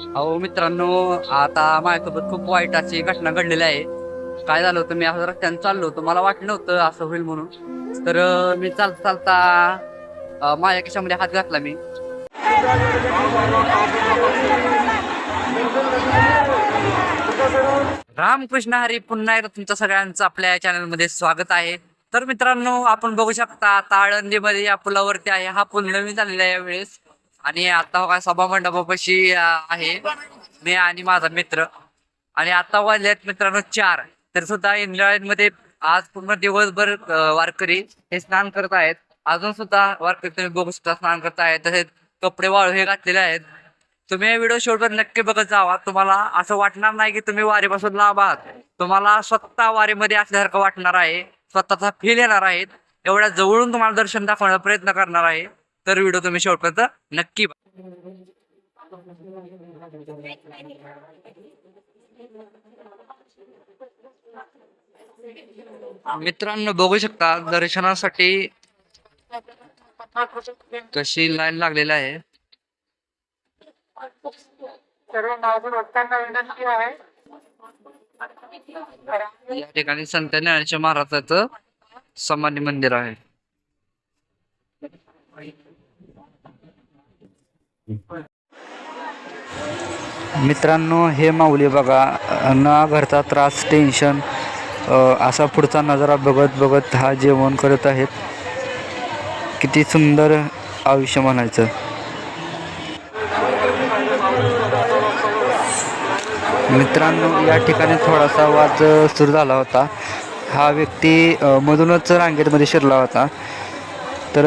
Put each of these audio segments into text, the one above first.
अहो मित्रांनो आता माझ्यासोबत खूप वाईट अशी घटना घडलेली आहे. काय झालं होतं मी असं रस्त्याने चाललो होतो. मला वाटलं नव्हतं असं होईल म्हणून. तर मी चालता चालता माझ्या खिशामध्ये हात घातला मी. रामकृष्ण हरी पुन्हा एकदा तुमचं सगळ्यांचं आपल्या चॅनलमध्ये स्वागत आहे. तर मित्रांनो आपण बघू शकता आता आळंदीमध्ये या पुलावरती आहे. हा पूल नवीन झालेला आहे यावेळेस. आणि आता हो काय सभा मंडपापाशी आहे मी आणि माझा मित्र. आणि आता वाजलेत मित्रांनो चार. तर सुद्धा इंद्रायणमध्ये आज पूर्ण दिवसभर वारकरी हे स्नान करत आहेत. अजून सुद्धा वारकरी तुम्ही बघू शकता स्नान करत आहेत. तसेच कपडे वाळू हे घातलेले आहेत. तुम्ही हे व्हिडिओ शेवटवर नक्की बघत जावा. तुम्हाला असं वाटणार नाही की तुम्ही वारीपासून लाभ आहात. तुम्हाला स्वतः वारीमध्ये असल्यासारखं वाटणार आहे. स्वतःचा फील येणार आहे. एवढ्या जवळून तुम्हाला दर्शन दाखवण्याचा प्रयत्न करणार आहे. तर व्हिडिओ तुम्ही शेवटपर्यंत नक्की मित्रांनो बघू शकता दर्शनासाठी कशी लाईन लागलेली आहे आहे. या ठिकाणी संत ज्ञानेश्वर महाराजाचं समाधी मंदिर आहे. मित्रांनो हे माऊली बघा ना घरचा त्रास टेन्शन असा पुढचा नजारा बघत बघत हा जेवण करत आहेत. किती सुंदर आयुष्य म्हणायचं. मित्रांनो या ठिकाणी थोडासा वाद सुरू झाला होता. हा व्यक्ती मधूनच रांगेतमध्ये शिरला होता. तर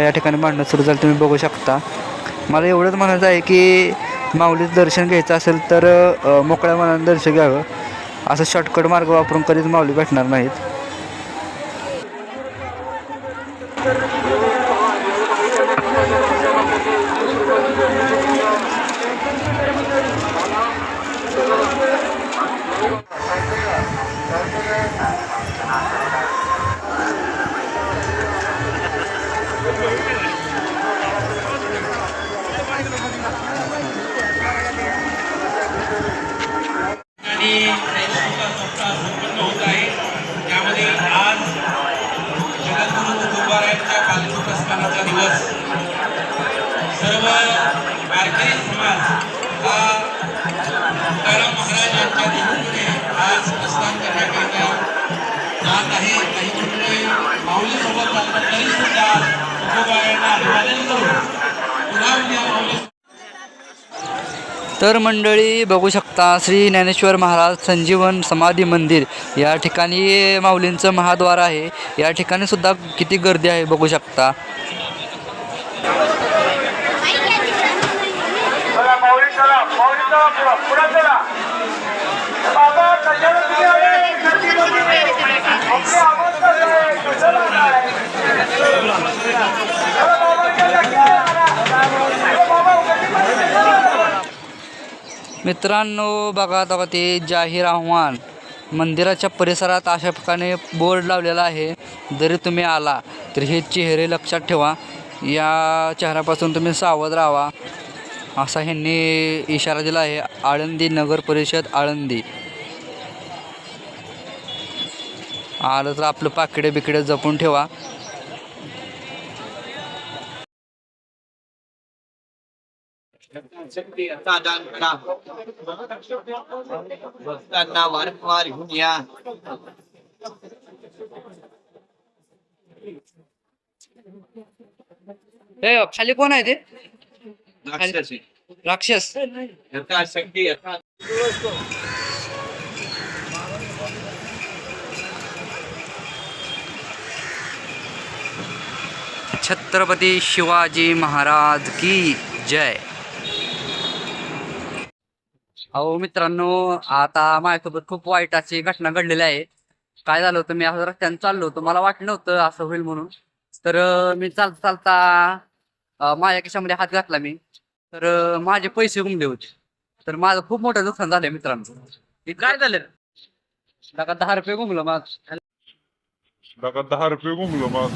या ठिकाणी मांडणं सुरू झालं तुम्ही बघू शकता. मला एवढंच म्हणायचं आहे की माऊलीचं दर्शन घ्यायचं असेल तर मोकळ्या मनानं दर्शन घ्यावं. असं शॉर्टकट मार्ग वापरून कधीच माऊली भेटणार नाहीत. जात आहे. काही मंडळी माऊलीसोबत चालतात तरी सुद्धा अभिवादन करून पुन्हा उद्या माऊली तर मंडळी बघू शकता श्री ज्ञानेश्वर महाराज संजीवन समाधी मंदिर या ठिकाणी माऊलींचं महाद्वार आहे. या ठिकाणी सुद्धा किती गर्दी आहे बघू शकता. चला माऊली चला माऊली चला पुढं पुढं चला बाबा कशाला तुम्ही आले गर्दीमध्ये? आपली अवस्था काय? कशाला आलाय? चला बाबा, चला, चला, बाबा, गर्दीमध्ये कशाला आलाय? मित्रांनो बघा आता ते जाहीर आव्हान. मंदिराच्या परिसरात अशा प्रकारे बोर्ड लावलेला आहे. जरी तुम्ही आला तर हे चेहरे लक्षात ठेवा. या चेहऱ्यापासून तुम्ही सावध राहा असा ह्यांनी इशारा दिला आहे. आळंदी नगर परिषद आळंदी. आलं तर आपलं पाकिडे बिकडे जपून ठेवा. भक्तांना वारंवार घेऊन या खाली कोण आहे ते राक्षस। यथा छत्रपती शिवाजी महाराज की जय। अहो मित्रांनो आता माझ्यासोबत खूप वाईट अशी घटना घडलेली आहे. काय झालं होतं मी असं रस्त्याने चाललो होतो. मला वाटलं नव्हतं असं होईल म्हणून. तर मी चालता चालता माझ्या खिशामध्ये हात घातला मी. तर माझे पैसे गुमले होते. तर माझं खूप मोठं नुकसान झालंय मित्रांनो. काय झालं? लगा दहा रुपये गुमलं माझं. लगा दहा रुपये गुंगलो मग